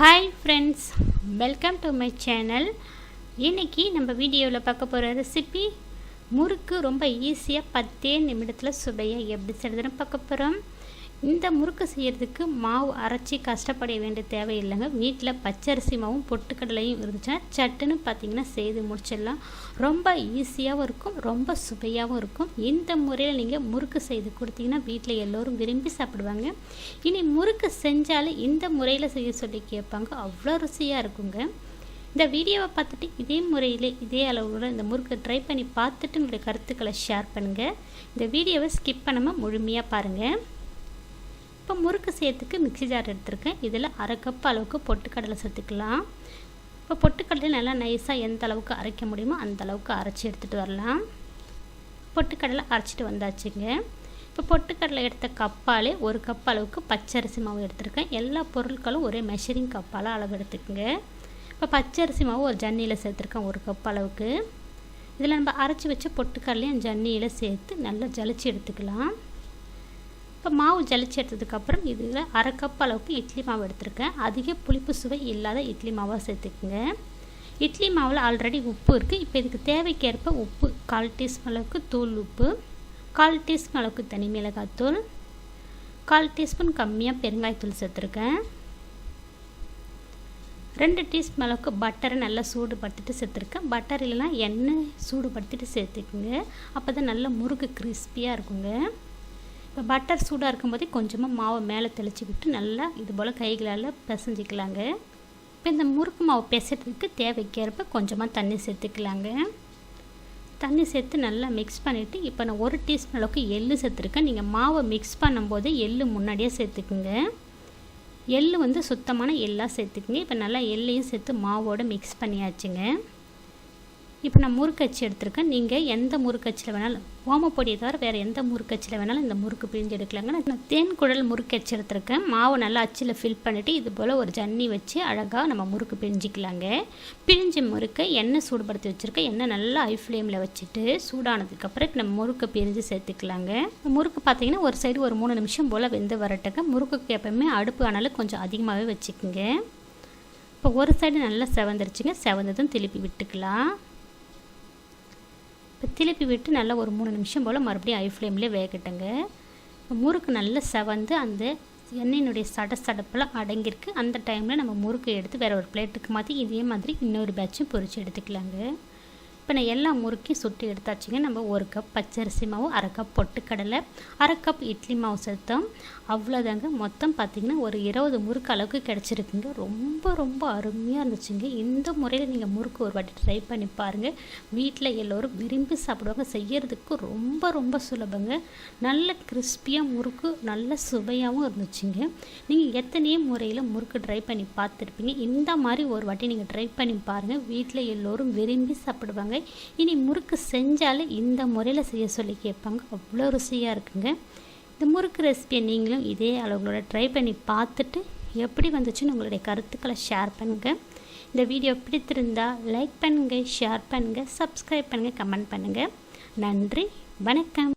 Hi friends welcome to my channel இன்றைக்கி நம்ம வீடியோவில் பார்க்க போகிற ரெசிபி முறுக்கு ரொம்ப ஈஸியாக பத்தே நிமிடத்தில் சுவையாக எப்படி செய்கிறதுன்னு பார்க்க போகிறோம் இந்த முறுக்கு செய்கிறதுக்கு மாவு அரைச்சி கஷ்டப்பட வேண்டிய தேவையில்லைங்க. வீட்டில் பச்சரிசி மாவும் பொட்டுக்கடலையும் இருந்துச்சுன்னா சட்டுன்னு பார்த்தீங்கன்னா செய்து முடிச்சிடலாம். ரொம்ப ஈஸியாகவும் இருக்கும் ரொம்ப சுவையாகவும் இருக்கும். இந்த முறையில் நீங்கள் முறுக்கு செய்து கொடுத்தீங்கன்னா வீட்டில் எல்லோரும் விரும்பி சாப்பிடுவாங்க. இனி முறுக்கு செஞ்சாலே இந்த முறையில் செய்ய சொல்லி கேட்பாங்க. அவ்வளோ ருசியாக இருக்குங்க. இந்த வீடியோவை பார்த்துட்டு இதே முறையில் இதே அளவில் இந்த முறுக்கை ட்ரை பண்ணி பார்த்துட்டு உங்களுடைய கருத்துக்களை ஷேர் பண்ணுங்கள் இந்த வீடியோவை ஸ்கிப் பண்ணாமல் முழுமையாக பாருங்கள் இப்போ முறுக்கு சேர்த்துக்கு மிக்சி ஜார் எடுத்திருக்கேன். இதில் அரை கப் அளவுக்கு பொட்டுக்கடலை சேர்த்துக்கலாம். இப்போ பொட்டுக்கடலை நல்லா நைஸாக எந்த அளவுக்கு அரைக்க முடியுமோ அந்த அளவுக்கு அரைச்சி எடுத்துகிட்டு வரலாம். பொட்டுக்கடலை அரைச்சிட்டு வந்தாச்சுங்க. இப்போ பொட்டுக்கடலை எடுத்த கப்பாலே ஒரு கப் அளவுக்கு பச்சரிசி மாவு எடுத்திருக்கேன். எல்லா பொருட்களும் ஒரே மெஷரிங் கப்பால் அளவு எடுத்துக்கோங்க. இப்போ பச்சரிசி மாவு ஒரு ஜன்னியில் சேர்த்துருக்கேன் ஒரு கப் அளவுக்கு. இதில் நம்ம அரைச்சி வச்ச பொட்டுக்கடலையும் ஜன்னியில் சேர்த்து நல்லா ஜலிச்சு எடுத்துக்கலாம். இப்போ மாவு ஜலிச்சு எடுத்ததுக்கப்புறம் இதில் அரை கப் அளவுக்கு இட்லி மாவு எடுத்திருக்கேன். அதிக புளிப்பு சுவை இல்லாத இட்லி மாவாக சேர்த்துக்குங்க. இட்லி மாவில் ஆல்ரெடி உப்பு இருக்குது இப்போ இதுக்கு தேவைக்கேற்ப உப்பு கால் டீஸ்பூன் அளவுக்கு தூள் உப்பு கால் டீஸ்பூன் அளவுக்கு தனி மிளகாத்தூள் கால் டீஸ்பூன் கம்மியாக பெருங்காயத்தூள் சேர்த்துருக்கேன். ரெண்டு டீஸ்பூன் அளவுக்கு பட்டரை நல்லா சூடுபடுத்திட்டு சேர்த்துருக்கேன். பட்டர் இல்லைனா எண்ணெய் சூடுபடுத்திட்டு சேர்த்துக்குங்க. அப்போ தான் நல்லா முறுக்கு கிறிஸ்பியாக இருக்குங்க. இப்போ பட்டர் சூடாக இருக்கும்போதே கொஞ்சமாக மாவை மேலே தெளித்து விட்டு நல்லா இது போல் கைகளால் பிசைஞ்சிக்கலாங்க. இப்போ இந்த முறுக்கு மாவு பிசைறதுக்கு தேவைக்கேற்ப கொஞ்சமாக தண்ணி சேர்த்துக்கலாங்க. தண்ணி சேர்த்து நல்லா மிக்ஸ் பண்ணிவிட்டு இப்போ நான் ஒரு டீஸ்பூன் அளவுக்கு எள்ளு சேர்த்துருக்கேன். நீங்கள் மாவை மிக்ஸ் பண்ணும்போது எள்ளு முன்னாடியே சேர்த்துக்குங்க. எள்ளு வந்து சுத்தமான எள்ளாக சேர்த்துக்குங்க. இப்போ நல்லா எள்ளையும் சேர்த்து மாவோடு மிக்ஸ் பண்ணியாச்சுங்க. இப்போ நான் முறுக்கச்சி எடுத்திருக்கேன். நீங்கள் எந்த முறுக்கச்சியில் வேணாலும் ஓமப்பொடியை தவிர வேறு எந்த முறுக்கச்சியில் வேணாலும் இந்த முறுக்கு பிழிஞ்சு எடுக்கலாங்க. நான் தேன் குழல் முறுக்கச்சி எடுத்திருக்கேன். மாவை நல்லா அச்சில் ஃபில் பண்ணிவிட்டு இது போல் ஒரு ஜன்னி வச்சு அழகாக நம்ம முறுக்கு பிழிஞ்சிக்கலாங்க. பிழிஞ்ச முறுக்கை எண்ணெய் சூடுபடுத்தி வச்சுருக்கேன். எண்ணெய் நல்லா ஹை ஃப்ளேமில் வச்சுட்டு சூடானதுக்கப்புறம் நம்ம முறுக்கை பிரிஞ்சு சேர்த்துக்கலாங்க. முறுக்கு பார்த்தீங்கன்னா ஒரு சைடு ஒரு மூணு நிமிஷம் போல் வெந்து வரட்டுங்க. முறுக்குக்கு எப்போவுமே அடுப்பு ஆனாலும் கொஞ்சம் அதிகமாகவே வச்சுக்கோங்க. இப்போ ஒரு சைடு நல்லா செவந்துருச்சுங்க. செவந்ததும் திருப்பி விட்டுக்கலாம். இப்போ திருப்பி விட்டு நல்லா ஒரு மூணு நிமிஷம் போல் மறுபடியும் ஐ ஃப்ளேம்லேயே வேகட்டுங்க. முறுக்கு நல்லா செவந்து அந்த எண்ணெயினுடைய சட சடப்பெல்லாம் அடங்கியிருக்கு. அந்த டைமில் நம்ம முறுக்கு எடுத்து வேறு ஒரு பிளேட்டுக்கு மாற்றி இதே மாதிரி இன்னொரு பேட்சும் பொறிச்சு எடுத்துக்கலாங்க. இப்போ நான் எல்லா முறுக்கையும் சுட்டு எடுத்தாச்சுங்க. நம்ம ஒரு கப் பச்சரிசி மாவு அரை கப் பொட்டுக்கடலை அரை கப் இட்லி மாவு சேர்த்தோம். அவ்வளோதாங்க. மொத்தம் பார்த்திங்கன்னா ஒரு இருபது முறுக்கு அளவுக்கு கிடச்சிருக்குங்க. ரொம்ப ரொம்ப அருமையாக இருந்துச்சுங்க. இந்த முறையில் நீங்கள் முறுக்கு ஒரு வாட்டி ட்ரை பண்ணி பாருங்கள் வீட்டில் எல்லோரும் விரும்பி சாப்பிடுவாங்க. செய்கிறதுக்கு ரொம்ப ரொம்ப சுலபங்க. நல்ல கிறிஸ்பியாக முறுக்கு நல்ல சுவையாகவும் இருந்துச்சுங்க. நீங்கள் எத்தனையோ முறையில் முறுக்கு ட்ரை பண்ணி பார்த்துருப்பீங்க. இந்த மாதிரி ஒரு வாட்டி நீங்கள் ட்ரை பண்ணி பாருங்கள் வீட்டில் எல்லோரும் விரும்பி சாப்பிடுவாங்க. இனி முறுக்கு செஞ்சாலே இந்த முறையில் செய்ய சொல்லி கேட்பாங்க. அவ்வளோ ருசியாக இருக்குங்க. இந்த முறுக்கு ரெசிபியை நீங்களும் இதே அளவுகளோட ட்ரை பண்ணி பார்த்துட்டு எப்படி வந்துச்சுன்னு உங்களுடைய கருத்துக்களை ஷேர் பண்ணுங்கள் இந்த வீடியோ பிடித்திருந்தால் லைக் பண்ணுங்கள் ஷேர் பண்ணுங்கள் சப்ஸ்கிரைப் பண்ணுங்கள் கமெண்ட் பண்ணுங்கள் நன்றி வணக்கம்.